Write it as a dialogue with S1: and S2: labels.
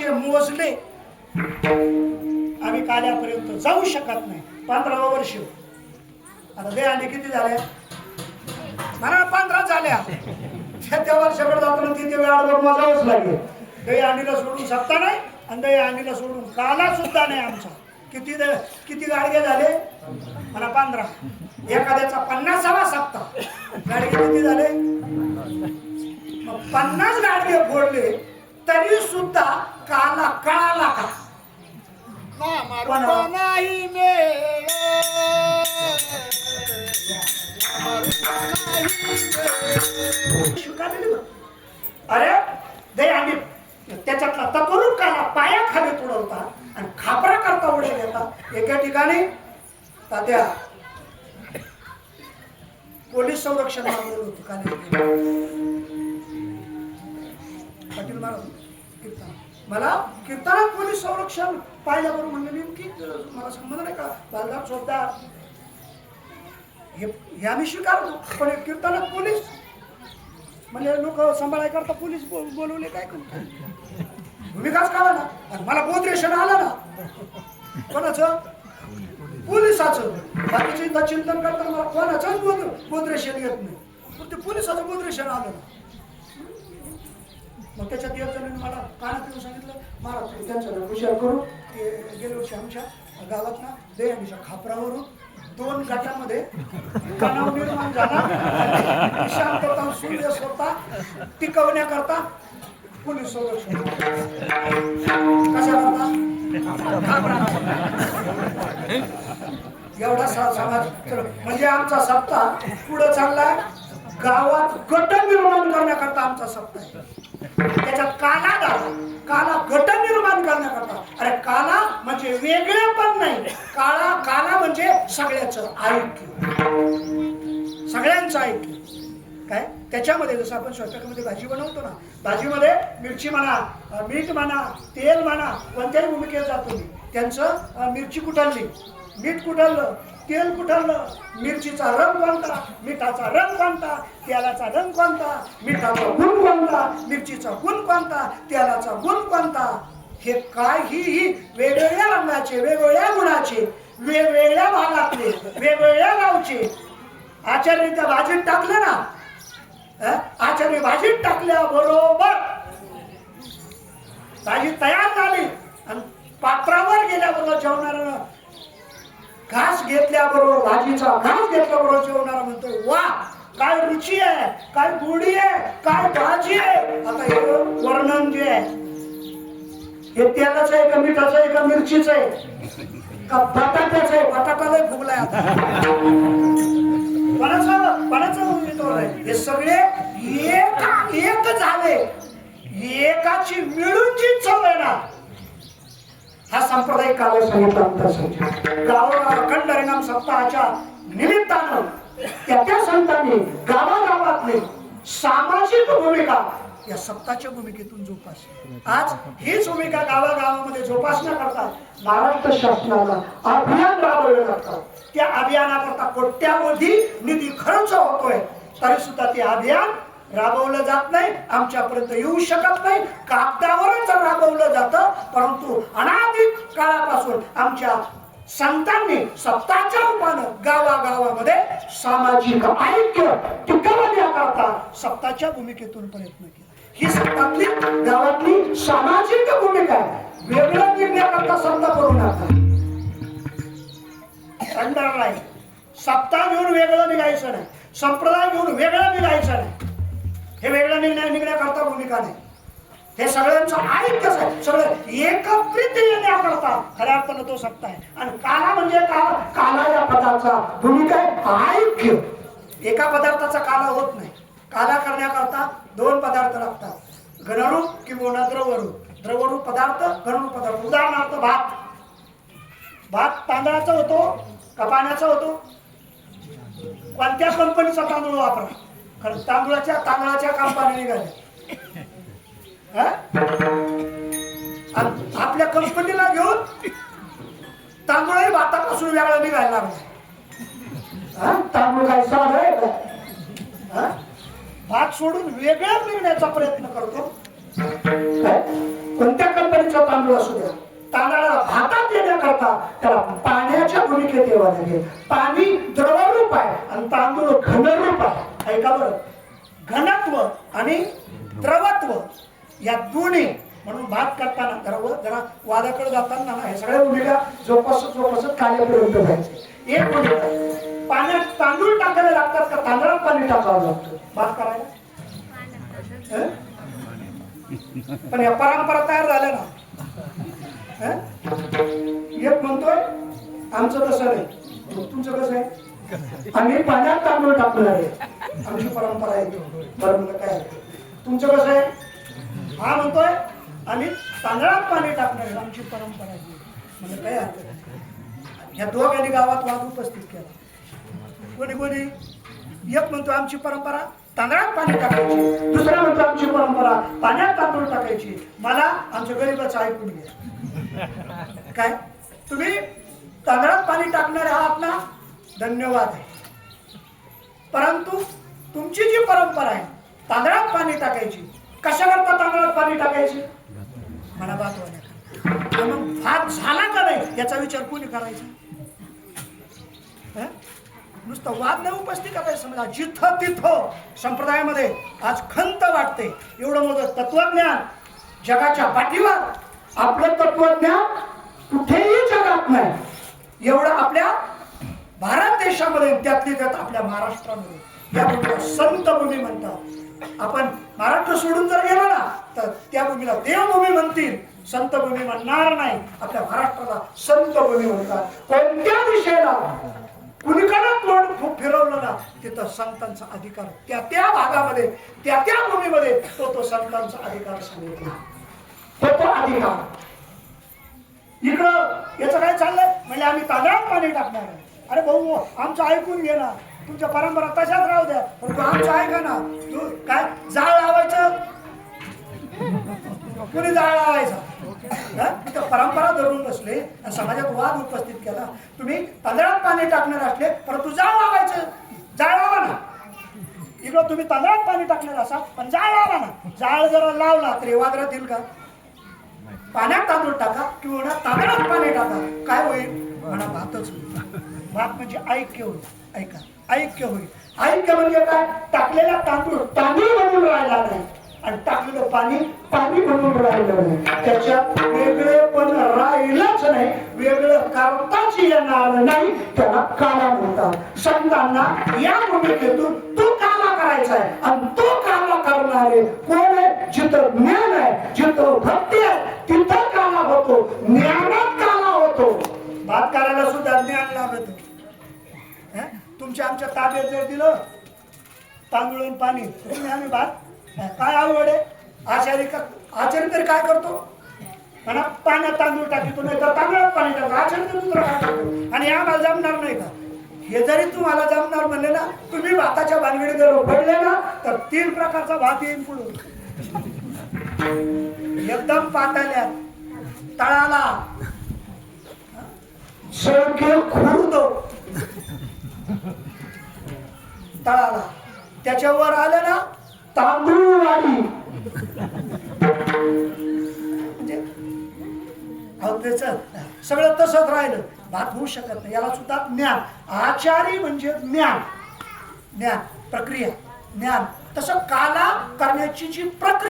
S1: वर्षाचे मोजले आम्ही काल्यापर्यंत जाऊ शकत नाही. पंधरावं वर्ष. आता दे आणि किती झाल्या मला पंधरा झाल्या. त्या त्या वर्षाकडे जाताना तिथे वेळा मोजावंच लागेल. दही आणीला सोडून सत्ता नाही आणि दही आणीला सोडून काला सुद्धा नाही आमचा. किती द- किती गाडगे झाले? मला पंधरा. एखाद्याचा पन्नासावा सप्ता गाडगे किती झाले? मग पन्नास गाडगे फोडले. तरी सुद्धा काला कळाला का?
S2: नाही.
S1: अरे दे आणि त्याच्यातला तपरूप काला पाया खाली तुडवता आणि खापरा करता उड्या घेता. एका ठिकाणी तात्या पोलीस संरक्षण मागवलं होतं काल पाटील महाराज कीर्तन. मला कीर्तनात पोलीस संरक्षण पाहिल्याबरोबर म्हणले नेमकी मला संबंध नाही का? बालदार चोपदार हे हे आम्ही स्वीकारतो पण हे कीर्तनात पोलीस म्हणजे लोक सांभाळाय करता पोलीस बोलवले काय करतो भूमिकाच काढा ना. मला बोधरेशन आलं ना. कोणाचं? पोलिसाचं. बाकीचे चिंतन करताना मला कोणाचंच बोध बोधरेशन येत नाही. पण ते पोलिसाचं बोधरेशन आलं ना. मग त्याच्यात एक मला कानात येऊन सांगितलं? महाराज त्यांचं नाव हुशार करू ते गेल्या वर्षी आमच्या गावात ना दयानीच्या खापरावरून. दोन गटामध्ये तणाव निर्माण झाला. शांतता सूर्य स्वतः टिकवण्याकरता पोलीस संरक्षण कशा करता एवढा सा- समाज. म्हणजे आमचा सप्ताह पुढे चाललाय. गावात गट निर्माण करण्याकरता. आमचा सप्ताह आहे. त्याच्यात काला दावा काला गट निर्माण करण्याकरता. अरे काला म्हणजे वेगळे पण नाही. काळा काला म्हणजे सगळ्याच ऐक्य. सगळ्यांचं ऐक्य. काय? त्याच्यामध्ये जसं आपण स्वयंपाकामध्ये भाजी बनवतो ना भाजीमध्ये मिरची म्हणा मीठ म्हणा तेल म्हणा कोणत्याही भूमिकेत जातो मी. त्यांचं मिरची कुठलली? मीठ कुठललं तेल कुठलं? मिरचीचा रंग कोणता? मिठाचा रंग कोणता? तेलाचा रंग कोणता? मिठाचा गुण कोणता? मिरचीचा गुण कोणता? तेलाचा गुण कोणता? हे काहीही वेगवेगळ्या रंगाचे वेगवेगळ्या गुणाचे वेगवेगळ्या भागातले वेगवेगळ्या गावचे. आचार्य त्या भाजीत टाकलं ना? आचार्य भाजीत टाकल्या बरोबर. भाजी तयार झाली. आणि पात्रावर गेल्याबरोबर जेवणार घास घेतल्याबरोबर भाजीचा घास घेतल्याबरोबर जेवणारा म्हणतो वा काय रुची आहे काय गोडी आहे काय भाजी आहे. आता हे वर्णन जे आहे हे तेलाच आहे का मिठाचं आहे का मिरचीच आहे? का बटाट्याच आहे? बटाटा फुगलाय आता. कोणाचं कोणाचं हे सगळे एक एक झाले. एकाची मिळून हा संप्रदाय काल सांगितला गावाला अखंड हरिनाम सप्ताहाच्या निमित्तानं त्या त्या संतांनी गावागावातली सामाजिक भूमिका या सप्ताच्या भूमिकेतून जोपासली. आज हीच भूमिका गावागावामध्ये जोपासण्या करतात. महाराष्ट्र शासनाला अभियान राबवलं जातात त्या अभियानाकरता कोट्यावधी निधी खर्च होतोय. तरी सुद्धा ते अभियान राबवलं जात नाही आमच्यापर्यंत येऊ शकत नाही. कागदावरच राबवलं जातं परंतु अनाधिक काळापासून आमच्या संतांनी सत्ताच्या रूपानं गावागावामध्ये सामाजिक ऐक्य टिकवण्याकरता सत्ताच्या भूमिकेतून प्रयत्न केला. ही सत्तातली गावातली सामाजिक भूमिका वेगळं निघण्याकरता समजा करू नका नाही. सत्ता घेऊन वेगळं निघायचं नाही. संप्रदाय घेऊन वेगळं निघायचं नाही. हे वेगळं निघण्या निघण्याकरता भूमिका नाही हे सगळ्यांचं ऐक्यच आहे सगळं एकत्रित येण्याकरता खऱ्या अर्थानं तो सत्ता आहे. आणि काला म्हणजे काला काला या पदाचा. भूमिका आहे ऐक्य एका पदार्थाचा काला होत नाही. काला करण्याकरता दोन पदार्थ लागतात. घनरूप किंवा द्रवरूप. द्रवरूप पदार्थ घनरूप पदार्थ. उदाहरणार्थ भात. भात तांदळाचा होतो का पाण्याचा होतो? कोणत्या कंपनीचा तांदूळ वापरा. कारण तांदूळाच्या तांदळाच्या कंपनी निघाल्या आपल्या कंपनीला घेऊन तांदूळही भातापासून वेगळा निघायला लागला? तांदूळ काय आहे? भात सोडून वेगळा निघण्याचा प्रयत्न करतो? कोणत्या कंपनीचा तांदूळ असू द्या? तांदळाला भातात येण्याकरता त्याला पाण्याच्या भूमिकेत यावं लागेल पाणी द्रवरूप आहे आणि तांदूळ घनरूप आहे. ऐका बरं घनत्व आणि द्रवत्व या दोन्ही म्हणून भात करताना द्रव जरा वादाकडे जाताना ना हे सगळ्या भूमिका जोपासत जोपासत कार्यापर्यंत व्हायचे. एक म्हणजे पाण्यात तांदूळ टाकायला लागतात का? तांदळात पाणी टाकावं लागतं. भात करायला. पण या परंपरा तयार झाल्या ना. एक म्हणतोय आमचं तसं नाही. तुमचं कसं आहे? आम्ही पाण्यात तांदूळ टाकणार आहे. आमची परंपरा आहे परंपरा काय तुमचं कसं आहे? हा म्हणतोय आम्ही तांदळात पाणी टाकणार आमची परंपरा आहे म्हणजे काय हरकत नाही. या दोघांनी गावात वाद उपस्थित केला. कोणी कोणी? एक म्हणतो आमची परंपरा तांदळात पाणी टाकायची. दुसरा म्हणतो आमची परंपरा पाण्यात तांदूळ टाकायची. मला आमच्या गरीबाचं ऐकून घ्या. काय? तुम्ही तांदळात पाणी टाकणारे आहात ना? धन्यवाद आहे. परंतु तुमची जी परंपरा आहे तांदळात पाणी टाकायची. कशाकरता तांदळात पाणी टाकायची? मला भात होण्याकरता. मग भात झाला का नाही याचा विचार कोणी करायचा? नुसतं वाद नाही उपस्थित करायचं समजा? जिथं तिथं संप्रदायामध्ये आज खंत वाटते. एवढं मोठं तत्वज्ञान जगाच्या पाठीवर. आपलं तत्वज्ञान कुठेही जगात नाही. एवढं आपल्या भारत देशामध्ये त्यातली त्यात आपल्या महाराष्ट्रामध्ये. या भूमीला संत भूमी म्हणतात. आपण महाराष्ट्र सोडून जर गेलो ना तर त्या भूमीला देवभूमी म्हणतील. संत भूमी म्हणणार नाही. आपल्या महाराष्ट्राला संत भूमी म्हणतात. कोणत्या दिशेला? कुणीकडे तोंड फिरवलं ना तिथं संतांचा अधिकार त्या त्या भागामध्ये त्या त्या भूमीमध्ये तो तो संतांचा अधिकार सांगितला. तो तो अधिकार. इकडं याचं काय चाललंय? म्हणजे आम्ही तांदळात पाणी टाकणार आहे. अरे भाऊ आमचं ऐकून घे ना. तुमच्या परंपरा तशाच राहू द्या. पण तू आमचं ऐका ना. तू काय जाळ लावायचं? कुणी जाळ लावायचा? परंपरा धरून बसले आणि समाजात वाद उपस्थित केला. तुम्ही तांदळात पाणी टाकणार असले परंतु जाळ लावायचं. जाळ लावा ना. इकडं तुम्ही तांदळात पाणी टाकणार असा पण जाळ लावा ना. जाळ जरा लावला तरी वाद येईल का? पाण्यात तांदूळ टाका किंवा तांदळात पाणी टाका. काय होईल? म्हणा भातच होईल. भात म्हणजे ऐक्य होईल. ऐका. ऐक्य होईल. ऐक्य म्हणजे काय? टाकलेला तांदूळ तांदूळ म्हणून राहिला नाही. आणि टाकलेलं पाणी पाणी म्हणून राहिलं नाही. त्याच्यात वेगळे पण राहिलंच नाही. वेगळं करताच येणार नाही. त्याला काला म्हणतात. संतांना या भूमिकेतून तू काला करायचा आहे आणि तो काला करणारे कोण आहे? जिथं ज्ञान आहे जिथं भक्ती आहे तिथं काला होतो. ज्ञानात भात करायला सुद्धा ज्ञान लागत तुमच्या आमच्या ताब्यात जर दिलं तांदूळ आणि पाणी तुम्ही आम्ही भात काय आवड आहे? आचारी का आचार्य तरी काय करतो? म्हणा पाण्यात तांदूळ टाकतो नाही तर तांदळात पाणी टाकतो. आचारी तर दुसरं काय करतो? आणि आम्हाला जमणार नाही का? हे जरी तुम्हाला जमणार म्हणले ना तुम्ही भाताच्या भानगडी जर उघडले ना तर तीन प्रकारचा भात येईल पुढे. एकदम पाताल्या तळाला सगळे खुर्द. तळाला. त्याच्यावर आलं ना तांदूळवाडी. म्हणजे सगळं तसंच राहिलं. भात होऊ शकत नाही. याला सुद्धा ज्ञान. आचारी म्हणजे ज्ञान. ज्ञान. प्रक्रिया. ज्ञान. तसं काला करण्याची जी प्रक्रिया